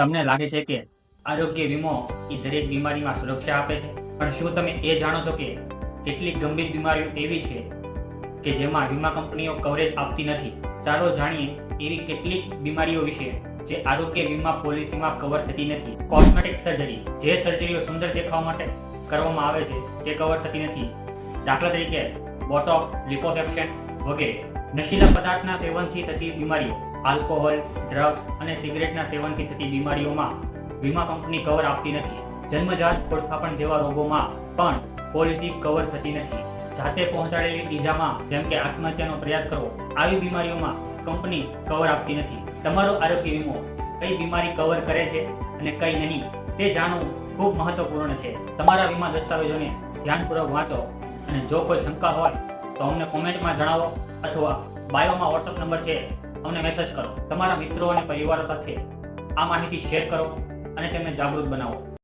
તમને લાગે છે કે આરોગ્ય વીમો એ દરેક બીમારીમાં સુરક્ષા આપે છે? પણ શું તમે એ જાણો છો કે કેટલીક ગંભીર બીમારીઓ એવી છે કે જેમાં વીમા કંપનીઓ કવરેજ આપતી નથી? ચાલો જાણીએ એવી કેટલીક બીમારીઓ વિશે જે આરોગ્ય વીમા પોલિસીમાં કવર થતી નથી. કોસ્મેટિક સર્જરી જે સર્જરીઓ સુંદર દેખાવા માટે કરવામાં આવે છે, તે કવર થતી નથી. દાખલા તરીકે બોટોક્સ લિપોસેક્શન વગેરે. નશીલા પદાર્થના સેવનથી થતી બીમારીઓ આલ્કોહોલ ડ્રગ્સ અને સિગરેટના સેવનથી થતી બીમારીઓમાં વીમા કંપની કવર આપતી નથી. જન્મજાત ખોડખાપણ જેવા રોગોમાં પણ પોલિસી કવર થતી નથી. જાતે પહોંચાડેલી ઈજામાં જેમ કે આત્મહત્યાનો પ્રયાસ કરવો, આવી બીમારીઓમાં કંપની કવર આપતી નથી. તમારો આરોગ્ય વીમો કઈ બીમારી કવર કરે છે અને કઈ નહીં, તે જાણવું ખૂબ મહત્વપૂર્ણ છે. તમારા વીમા દસ્તાવેજોને ધ્યાનપૂર્વક વાંચો અને જો કોઈ શંકા હોય તો અમને કોમેન્ટમાં જણાવો અથવા બાયોમાં વોટ્સઅપ નંબર છે, અમને મેસેજ કરો. તમારા મિત્રો અને પરિવારો સાથે આ માહિતી શેર કરો અને તેમને જાગૃત બનાવો.